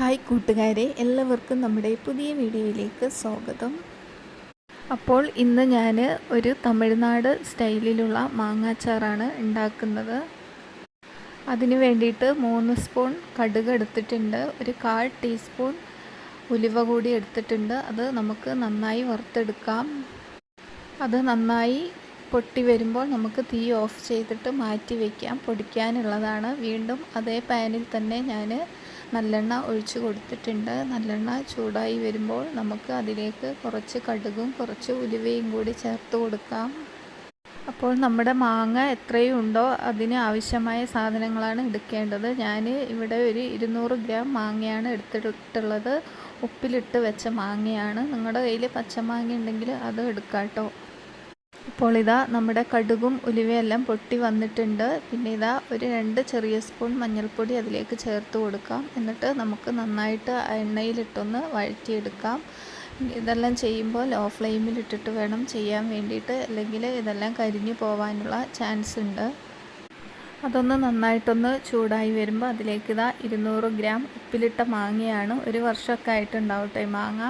Hi കൂട്ടുകാരെ എല്ലാവർക്കും നമ്മുടെ പുതിയ വീഡിയോയിലേക്ക് സ്വാഗതം. അപ്പോൾ ഇന്ന് ഞാൻ ഒരു തമിഴ്നാട് സ്റ്റൈലിലുള്ള മാങ്ങാച്ചാറാണ് ഉണ്ടാക്കുന്നത്. അതിന് വേണ്ടിയിട്ട് മൂന്ന് സ്പൂൺ കടുക് എടുത്തിട്ടുണ്ട് ഒരു കാൽ ടീസ്പൂൺ ഉലുവ കൂടി എടുത്തിട്ടുണ്ട് അത് നമുക്ക് നന്നായി വറുത്തെടുക്കാം. അത് നന്നായി പൊട്ടി വരുമ്പോൾ നമുക്ക് തീ ഓഫ് ചെയ്തിട്ട് മാറ്റി വയ്ക്കാം പൊടിക്കാനുള്ളതാണ്. വീണ്ടും അതേ പാനിൽ തന്നെ ഞാൻ നല്ലെണ്ണ ഒഴിച്ചു കൊടുത്തിട്ടുണ്ട്. നല്ലെണ്ണ ചൂടായി വരുമ്പോൾ നമുക്ക് അതിലേക്ക് കുറച്ച് കടുകും കുറച്ച് ഉലുവയും കൂടി ചേർത്ത് കൊടുക്കാം. അപ്പോൾ നമ്മുടെ മാങ്ങ എത്രയും ഉണ്ടോ അതിന് ആവശ്യമായ സാധനങ്ങളാണ് എടുക്കേണ്ടത്. ഞാൻ ഇവിടെ ഒരു ഇരുന്നൂറ് ഗ്രാം മാങ്ങയാണ് എടുത്തിട്ടുള്ളത്. ഉപ്പിലിട്ട് വെച്ച മാങ്ങയാണ്. നിങ്ങളുടെ കയ്യിൽ പച്ചമാങ്ങ ഉണ്ടെങ്കിൽ അത് എടുക്കാം കേട്ടോ ഇപ്പോൾ ഇതാ നമ്മുടെ കടുകും ഉലുവയെല്ലാം പൊട്ടി വന്നിട്ടുണ്ട്. പിന്നെ ഇതാ ഒരു രണ്ട് ചെറിയ സ്പൂൺ മഞ്ഞൾപ്പൊടി അതിലേക്ക് ചേർത്ത് കൊടുക്കാം. എന്നിട്ട് നമുക്ക് നന്നായിട്ട് എണ്ണയിലിട്ടൊന്ന് വഴറ്റിയെടുക്കാം. ഇതെല്ലാം ചെയ്യുമ്പോൾ ലോ ഫ്ലെയിമിൽ ഇട്ടിട്ട് വേണം ചെയ്യാൻ വേണ്ടിയിട്ട്. അല്ലെങ്കിൽ ഇതെല്ലാം കരിഞ്ഞു പോകാനുള്ള ചാൻസ് ഉണ്ട്. അതൊന്ന് നന്നായിട്ടൊന്ന് ചൂടായി വരുമ്പോൾ അതിലേക്ക് ഇതാ ഇരുന്നൂറ് ഗ്രാം ഉപ്പിലിട്ട മാങ്ങയാണ് ഒരു വർഷമൊക്കെ ആയിട്ടുണ്ടാവട്ടെ മാങ്ങ.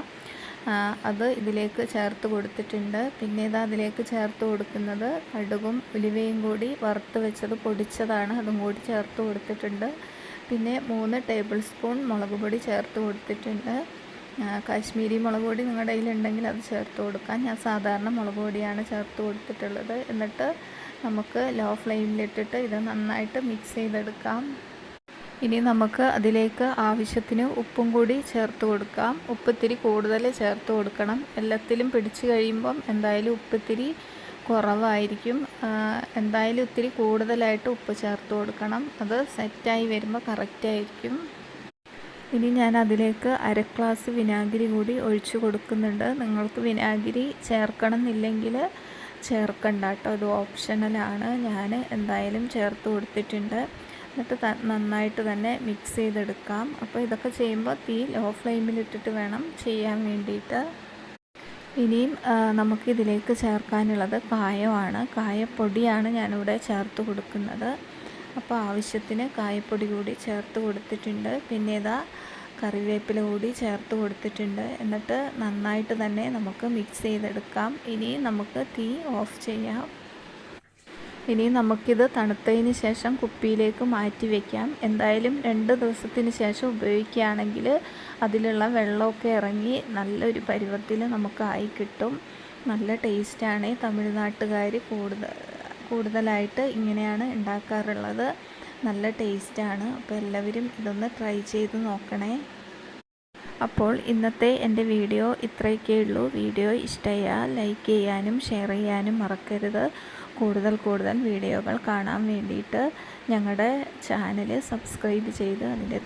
അത് ഇതിലേക്ക് ചേർത്ത് കൊടുത്തിട്ടുണ്ട്. പിന്നെ ഇത് അതിലേക്ക് ചേർത്ത് കൊടുക്കുന്നത് കടുകും ഉലുവയും കൂടി വറുത്ത് വെച്ചത് പൊടിച്ചതാണ്. അതും കൂടി ചേർത്ത് കൊടുത്തിട്ടുണ്ട്. പിന്നെ മൂന്ന് ടേബിൾ സ്പൂൺ മുളക് പൊടി ചേർത്ത് കൊടുത്തിട്ടുണ്ട്. കാശ്മീരി മുളക് പൊടി നിങ്ങളുടെ കയ്യിലുണ്ടെങ്കിൽ അത് ചേർത്ത് കൊടുക്കാം. ഞാൻ സാധാരണ മുളക് പൊടിയാണ് ചേർത്ത് കൊടുത്തിട്ടുള്ളത്. എന്നിട്ട് നമുക്ക് ലോ ഫ്ലെയിമിലിട്ടിട്ട് ഇത് നന്നായിട്ട് മിക്സ് ചെയ്തെടുക്കാം. ഇനി നമുക്ക് അതിലേക്ക് ആവശ്യത്തിന് ഉപ്പും കൂടി ചേർത്ത് കൊടുക്കാം. ഉപ്പിത്തിരി കൂടുതൽ ചേർത്ത് കൊടുക്കണം. എല്ലാത്തിലും പിടിച്ചു കഴിയുമ്പം എന്തായാലും ഉപ്പിത്തിരി കുറവായിരിക്കും. എന്തായാലും ഇത്തിരി കൂടുതലായിട്ട് ഉപ്പ് ചേർത്ത് കൊടുക്കണം. അത് സെറ്റായി വരുമ്പോൾ കറക്റ്റായിരിക്കും ഇനി ഞാൻ അതിലേക്ക് അര ഗ്ലാസ് വിനാഗിരി കൂടി ഒഴിച്ചു കൊടുക്കുന്നുണ്ട്. നിങ്ങൾക്ക് വിനാഗിരി ചേർക്കണം എന്നില്ലെങ്കിൽ ചേർക്കണ്ട കേട്ടോ. അത് ഓപ്ഷണലാണ് ഞാൻ എന്തായാലും ചേർത്ത് കൊടുത്തിട്ടുണ്ട്. എന്നിട്ട് നന്നായിട്ട് തന്നെ മിക്സ് ചെയ്തെടുക്കാം. അപ്പോൾ ഇതൊക്കെ ചെയ്യുമ്പോൾ തീ ലോ ഫ്ലെയിമിലിട്ടിട്ട് വേണം ചെയ്യാൻ വേണ്ടിയിട്ട്. ഇനിയും നമുക്കിതിലേക്ക് ചേർക്കാനുള്ളത് കായമാണ്. കായപ്പൊടിയാണ് ഞാനിവിടെ ചേർത്ത് കൊടുക്കുന്നത്. അപ്പോൾ ആവശ്യത്തിന് കായപ്പൊടി കൂടി ചേർത്ത് കൊടുത്തിട്ടുണ്ട്. പിന്നെ ഇതാ കറിവേപ്പില കൂടി ചേർത്ത് കൊടുത്തിട്ടുണ്ട്. എന്നിട്ട് നന്നായിട്ട് തന്നെ നമുക്ക് മിക്സ് ചെയ്തെടുക്കാം. ഇനി നമുക്ക് തീ ഓഫ് ചെയ്യാം. ഇനി നമുക്കിത് തണുത്തതിന് ശേഷം കുപ്പിയിലേക്ക് മാറ്റി വയ്ക്കാം എന്തായാലും രണ്ട് ദിവസത്തിന് ശേഷം ഉപയോഗിക്കുകയാണെങ്കിൽ അതിലുള്ള വെള്ളമൊക്കെ ഇറങ്ങി നല്ലൊരു പരുവത്തിൽ നമുക്കായി കിട്ടും. നല്ല ടേസ്റ്റാണ് തമിഴ്നാട്ടുകാർ കൂടുതൽ കൂടുതലായിട്ട് ഇങ്ങനെയാണ് ഉണ്ടാക്കാറുള്ളത്. നല്ല ടേസ്റ്റാണ്. അപ്പോൾ എല്ലാവരും ഇതൊന്ന് ട്രൈ ചെയ്ത് നോക്കണേ. അപ്പോൾ ഇന്നത്തെ എന്റെ വീഡിയോ ഇത്രയൊക്കെ ഉള്ളൂ. വീഡിയോ ഇഷ്ടമായാൽ ലൈക്ക് ചെയ്യാനും ഷെയർ ചെയ്യാനും മറക്കരുത്. കൂടുതൽ കൂടുതൽ വീഡിയോകൾ കാണാൻ വേണ്ടിയിട്ട് ഞങ്ങളുടെ ചാനൽ സബ്സ്ക്രൈബ് ചെയ്ത് അതിന്റെ